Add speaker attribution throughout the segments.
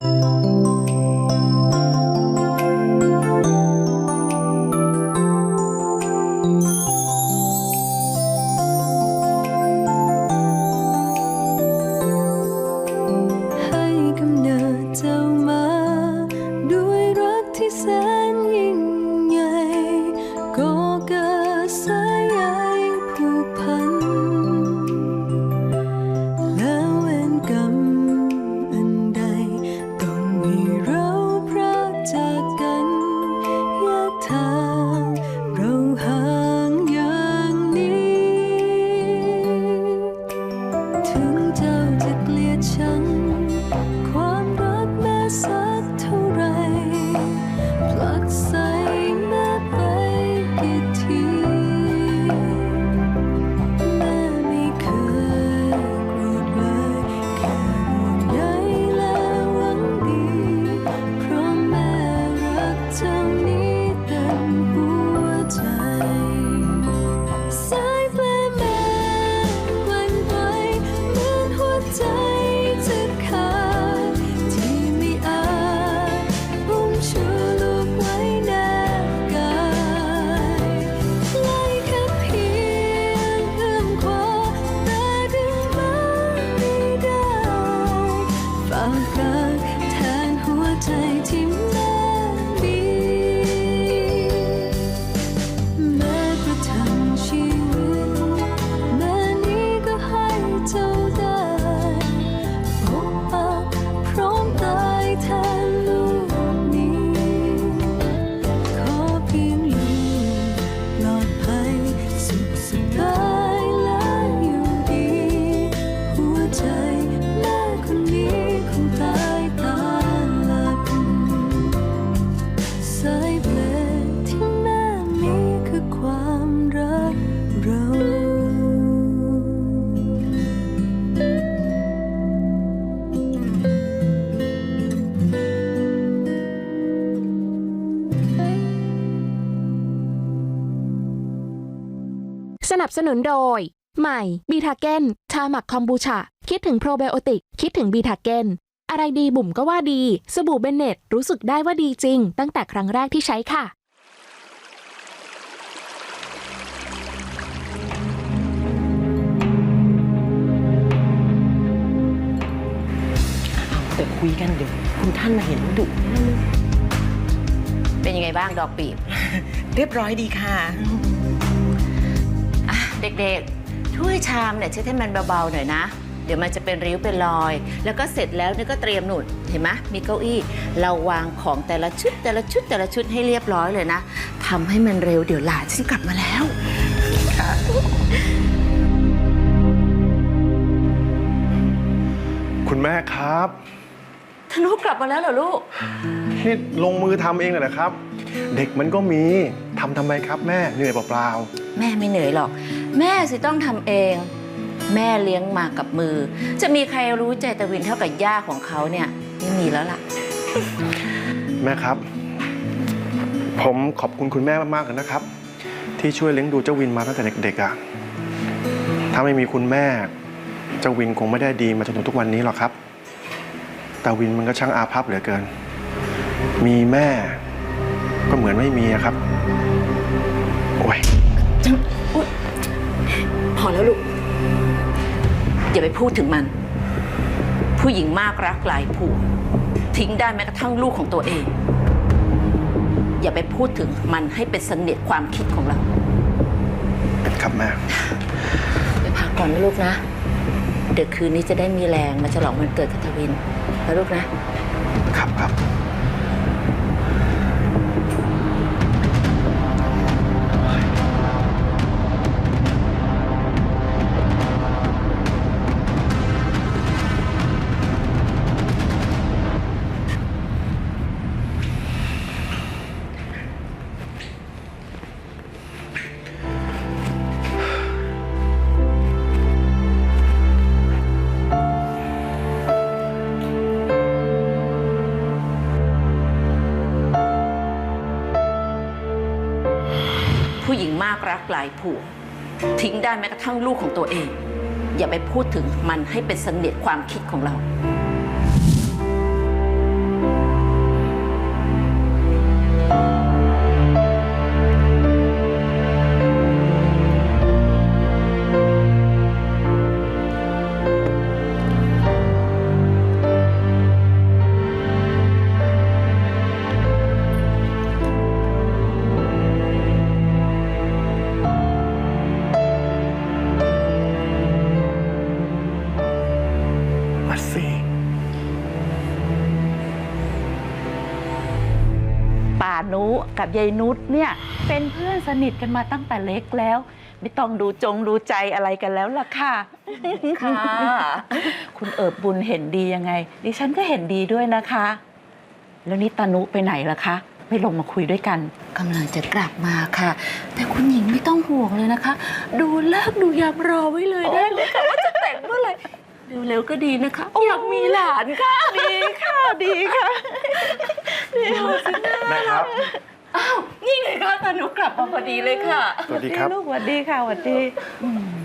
Speaker 1: ในับสนุน
Speaker 2: โดย ใหม่บีทาเกนชาหมักคอมบูชา คิดถึงโปรไบโอติก คิดถึงบีทาเกนอะไรดีบุ๋มก็ว่าดี สบู่เบนเน็ตรู้สึกได้ว่าดีจริง ตั้งแต่ครั้งแรกที่ใช้ค่ะ
Speaker 3: เดี๋ยวคุยกันเดี๋ยวคุณท่านมาเห็นดุนะลูก
Speaker 4: เป็นยังไงบ้างดอกปีบ
Speaker 3: เรียบร้อยดีค่ะ
Speaker 4: อะ เด็กๆ ถ้วยชามเนี่ยเช็ดให้มันเบาๆหน่อยนะ เดี๋ยวมันจะเป็นริ้วเป็นรอย แล้วก็เสร็จแล้วเนี่ยก็เตรียมหนุนเห็นไหมมีเก้าอี้ เราวางของแต่ละชุดแต่ละชุดแต่ละชุดให้เรียบร้อยเลยนะทำให้มันเร็วเดี๋ยวหลานฉันกลับมาแล้ว
Speaker 5: คุณแม่ครับ
Speaker 4: ธนุกลับมาแล้วเหรอลูก
Speaker 5: นี่ลงมือทำเองเลยเหรอครับ เด็กมันก็มีทำทำไมครับแม่เหนื่อยเปล่า
Speaker 4: แม่ไม่เหนื่อยหรอก แม่สิต้องทำเอง แม่เลี้ยงมากับมือ จะมีใครรู้ใจตะวินเท่ากับย่าของเขาเนี่ยไม่มีแล้วล่ะ
Speaker 5: แม่ครับ ผมขอบคุณคุณแม่มากๆเลยนะครับ ที่ช่วยเลี้ยงดูเจ้าวินมาตั้งแต่เด็กๆอะถ้าไม่มีคุณแม่ เจ้าวินคงไม่ได้ดีมาจนถึงทุกวันนี้หรอกครับ แต่วินมันก็ช่างอาภัพเหลือเกิน มีแม่ ก็เหมือนไม่มีอะครับ โอ้ย
Speaker 4: แล้วลูก อย่าไปพูดถึงมัน ผู้หญิงมากรักหลายผัว ทิ้งได้แม้กระทั่งลูกของตัวเอง อย่าไปพูดถึงมันให้เป็นเสน่ห์ความคิดของเรา
Speaker 5: ครับแม่
Speaker 4: ไปพักก่อนนะลูกนะ เดี๋ยวคืนนี้จะได้มีแรงมาฉลองวันเกิดกับทวินนะลูกนะ
Speaker 5: ครับครับ
Speaker 4: รักหลายผัว ทิ้งได้แม้กระทั่งลูกของตัวเอง อย่าไปพูดถึงมันให้เป็นเสน่ห์ความคิดของเรา
Speaker 6: กับยายนุชเนี่ยเป็นเพื่อนสนิทกันมาตั้งแต่เล็กแล้ว ไม่ต้องดูจงดูใจอะไรกันแล้วล่ะค่ะ
Speaker 7: ค่ะ
Speaker 6: คุณเอิบบุญเห็นดียังไง ดิฉันก็เห็นดีด้วยนะคะ แล้วนี่ตานุไปไหนล่ะคะ ไม่ลงมาคุยด้วยกัน
Speaker 7: กำลังจะกลับมาค่ะ แต่คุณหญิงไม่ต้องห่วงเลยนะคะ ดูเลิกดูยามรอไว้เลยได้เลยค่ะว่าจะแต่งเมื่อไหร่เร็วๆก็ดีนะคะอยากมีหลานค่ะ
Speaker 6: ดีค่ะดีค่ะ
Speaker 5: แม่ครับ
Speaker 7: อ้าว นี่ไงคะตาหนูกลับมาพอดีเลยค่ะ
Speaker 5: สวัสดีครับ
Speaker 6: ลูกสวัสดีค่ะสวัสดีอืม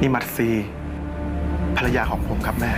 Speaker 5: นี่มัดซี ภรรยาของผมครับแม่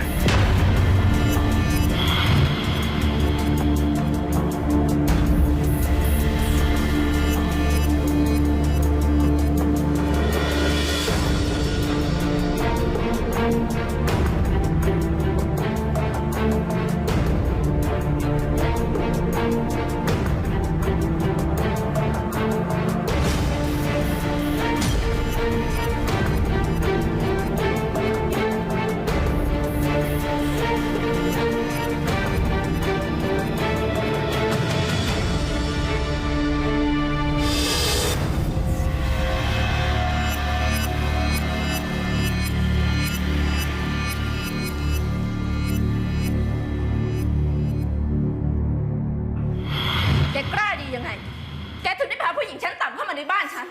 Speaker 4: มาในบ้านฉัน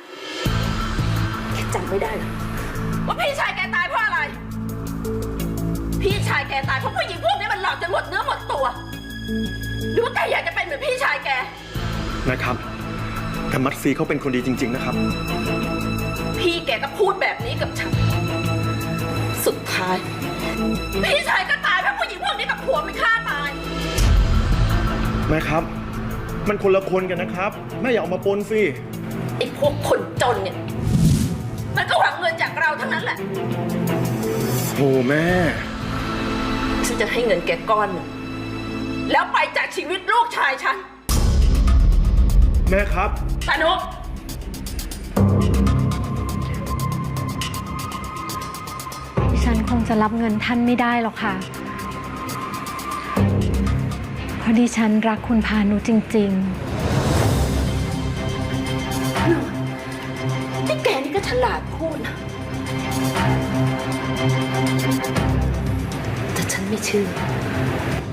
Speaker 4: แกจำไม่ได้เหรอว่าพี่ชายแกตายเพราะอะไร พี่ชายแกตายเพราะผู้หญิงพวกนี้มันหลอกจนหมดเนื้อหมดตัว หรือว่าแกอยากจะเป็นเหมือนพี่ชายแก
Speaker 5: นะครับแต่มัดซีเขาเป็นคนดีจริง ๆ นะครับ
Speaker 4: พี่แกก็พูดแบบนี้กับฉัน สุดท้าย พี่ชายก็ตายเพราะผู้หญิงพวกนี้กับผัวมันฆ่าตาย
Speaker 5: แม่ครับ มันคนละคนกันนะครับ แม่อย่าเอามาปนสิ
Speaker 4: ไอ้พวกคนจนเนี่ย มันก็หวังเงินจากเราทั้งนั้นแหละ
Speaker 5: โอ้แม่
Speaker 4: ฉันจะให้เงินแกก้อนหนึ่งแล้วไปจากชีวิตลูกชายฉัน
Speaker 5: แม่ครับ
Speaker 4: ตานุ
Speaker 8: ฉันคงจะรับเงินท่านไม่ได้หรอกค่ะ เพราะดิฉันรักคุณพานุจริง
Speaker 4: นี่ ลาดพูดนะแต่ฉันไม่เชื่อ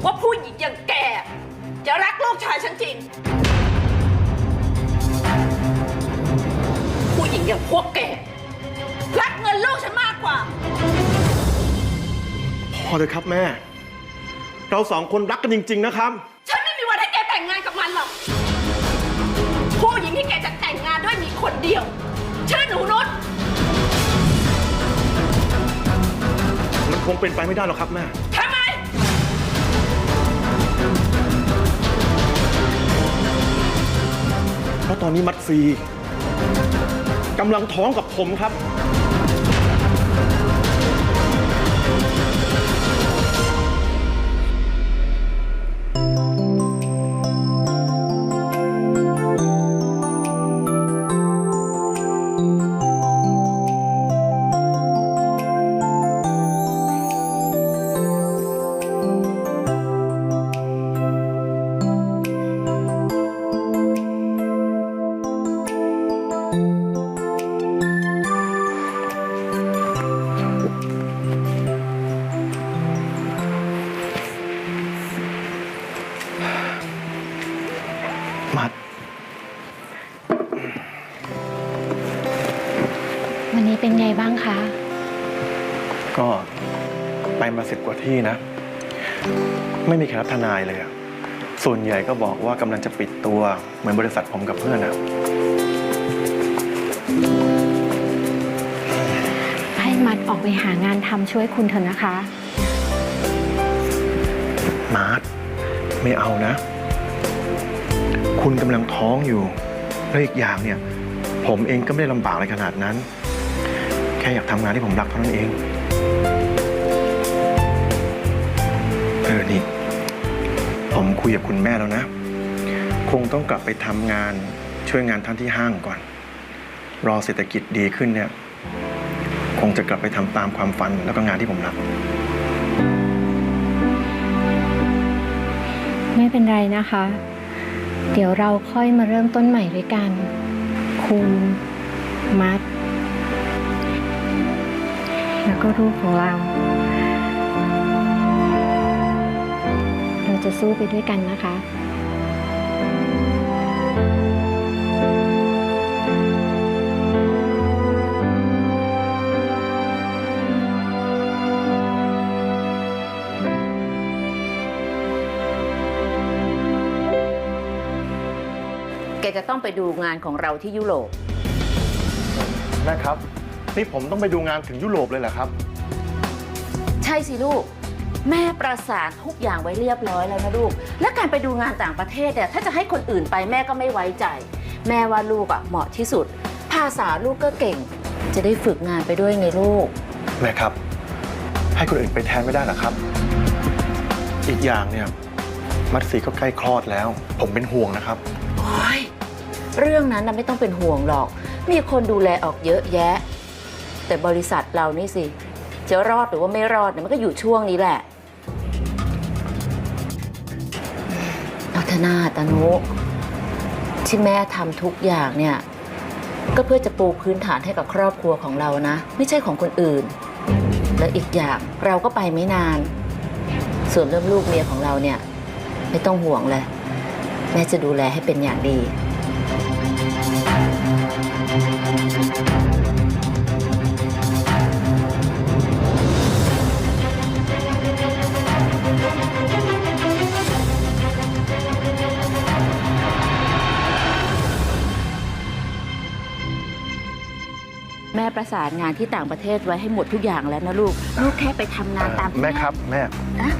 Speaker 4: ว่าผู้หญิงอย่างแกจะรักลูกชายฉันจริง ผู้หญิงอย่างพวกแก รักเงินลูกฉันมากกว่า
Speaker 5: พอเลยครับแม่ เราสองคนรักกันจริง ๆ นะครับ
Speaker 4: ฉันไม่มีวันให้แกแต่งงานกับมันหรอก ผู้หญิงที่แกจะแต่งงานด้วยมีคนเดียว
Speaker 5: คงเป็นไปไม่ได้หรอกครับแม่
Speaker 4: ทำไม
Speaker 5: เพราะตอนนี้มัดซีกำลังท้องกับผมครับ
Speaker 8: ไงบ้างคะ
Speaker 5: ก็ไปมาสิบกว่าที่นะ ไม่มีใครรับทนายเลยอะส่วนใหญ่ก็บอกว่ากำลังจะปิดตัวเหมือนบริษัทผมกับเพื่อนอะ
Speaker 8: ให้มัดออกไปหางานทำช่วยคุณเถอะนะคะ
Speaker 5: มาร์ทไม่เอานะ คุณกำลังท้องอยู่ แล้วอีกอย่างเนี่ย ผมเองก็ไม่ได้ลำบากอะไรขนาดนั้นแค่อยากทำงานที่ผมรักเท่านั้นเอง เออนี่ ผมคุยกับคุณแม่แล้วนะ คงต้องกลับไปทำงานช่วยงานท่านที่ห้างก่อน รอเศรษฐกิจดีขึ้นเนี่ย คงจะกลับไปทำตามความฝันแล้วก็งานที่ผมรัก
Speaker 8: ไม่เป็นไรนะคะ เดี๋ยวเราค่อยมาเริ่มต้นใหม่ด้วยกัน คุณ มัด แล้วก็ลูกของเรา เราจะสู้ไปด้วยกันนะคะ
Speaker 4: แกจะต้องไปดูงานของเราที่ยุโรป
Speaker 5: แม่ครับ นี่ผมต้องไปดูงานถึงยุโรปเลยเหรอครับ
Speaker 4: ใช่สิลูก แม่ประสานทุกอย่างไว้เรียบร้อยแล้วนะลูก และการไปดูงานต่างประเทศเนี่ยถ้าจะให้คนอื่นไปแม่ก็ไม่ไว้ใจ แม่ว่าลูกอะเหมาะที่สุด ภาษาลูกก็เก่ง จะได้ฝึกงานไปด้วยไงลูก
Speaker 5: แม่ครับ ให้คนอื่นไปแทนไม่ได้หรอครับ อีกอย่างเนี่ย มัดสีก็ใกล้คลอดแล้ว ผมเป็นห่วงนะครับ
Speaker 4: โอ๊ยเรื่องนั้นนะไม่ต้องเป็นห่วงหรอก มีคนดูแลออกเยอะแยะ แต่บริษัทเรานี่สิ จะรอดหรือว่าไม่รอดเนี่ยมันก็อยู่ช่วงนี้แหละเอาเถอะนาตานุ ที่แม่ทำทุกอย่างเนี่ย ก็เพื่อจะปูพื้นฐานให้กับครอบครัวของเรานะ ไม่ใช่ของคนอื่น และอีกอย่างเราก็ไปไม่นาน ส่วนเรื่องลูกเมียของเราเนี่ย ไม่ต้องห่วงเลย แม่จะดูแลให้เป็นอย่างดีแม่ ประสานงานที่ต่างประเทศไว้ให้หมดทุกอย่างแล้วนะลูก ลูกแค่ไปทำงานตามที่
Speaker 5: แม่ครับแม่
Speaker 4: อะ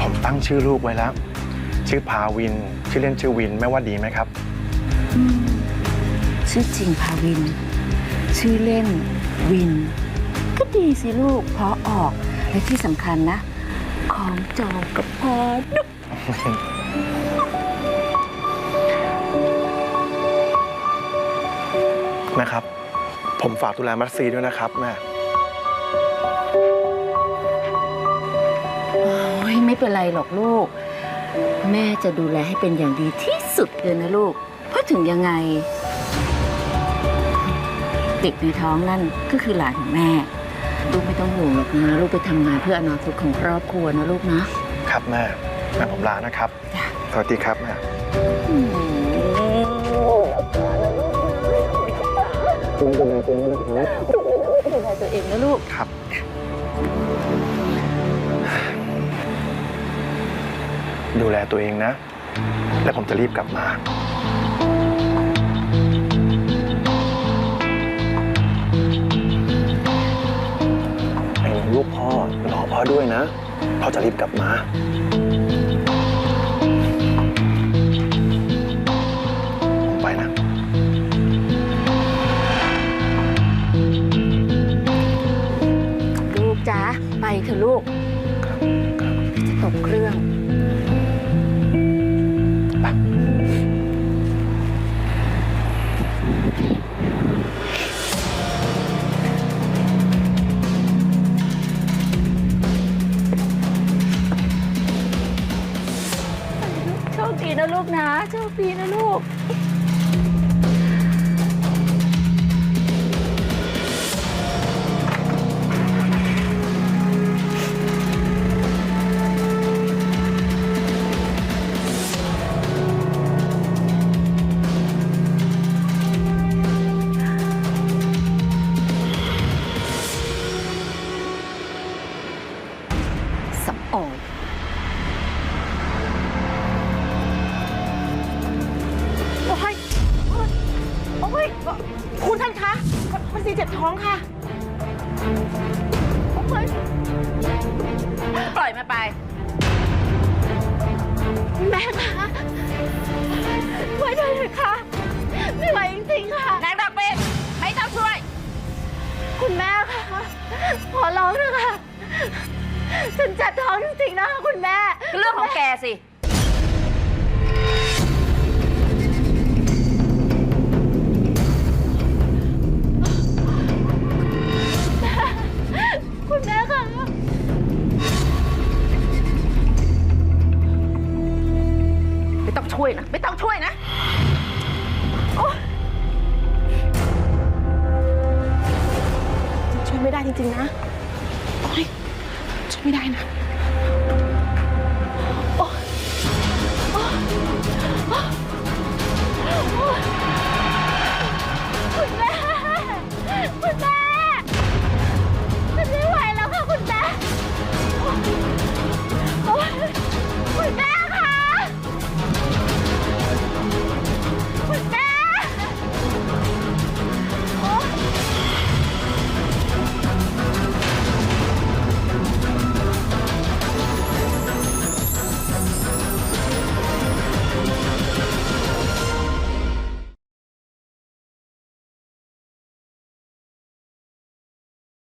Speaker 5: ผมตั้งชื่อลูกไว้แล้ว ชื่อพาวิน ชื่อเล่นชื่อวินแม่ว่าดีไหมครับ
Speaker 4: อืมชื่อจริงพาวิน ชื่อเล่นวิน ก็ดีสิลูกเพราะออกและที่สำคัญนะ ของจองกับพอ นุก
Speaker 5: แม่ครับ ผมฝากดูแลมัดซีด้วยนะครับแม่
Speaker 4: โอ้ยไม่เป็นไรหรอกลูก แม่จะดูแลให้เป็นอย่างดีที่สุดเลยนะลูก เพราะถึงยังไง เด็กในท้องนั่นก็คือหลานของแม่ ลูกไม่ต้องห่วงหรอกนะลูกไปทำงานเพื่ออนาคตของครอบครัวนะลูกนะ
Speaker 5: ครับแม่แม่ผมลานะครับ
Speaker 4: จ้ะ
Speaker 5: สวัสดีครับแม่
Speaker 4: ดูแลตัวเองนะลูก
Speaker 5: ครับ ดูแลตัวเองนะ และผมจะรีบกลับมาไอ้ลูกพ่อรอพ่อด้วยนะ พ่อจะรีบกลับมา
Speaker 4: โอ้ย
Speaker 3: คุณท่านคะมันสีเจ็บท้องค่ะโอ้ย
Speaker 4: ปล่อยมาไป
Speaker 3: แม่คะช่วยด้วยเถอะค่ะ ไม่ไหวจริงๆค่ะ
Speaker 4: นางดอกเป็ดไม่ต้องช่วย
Speaker 3: คุณแม่คะขอร้องเถอะค่ะ ฉันเจ็บท้องจริงๆนะคะคุณแม่
Speaker 4: เรื่องของแกสิ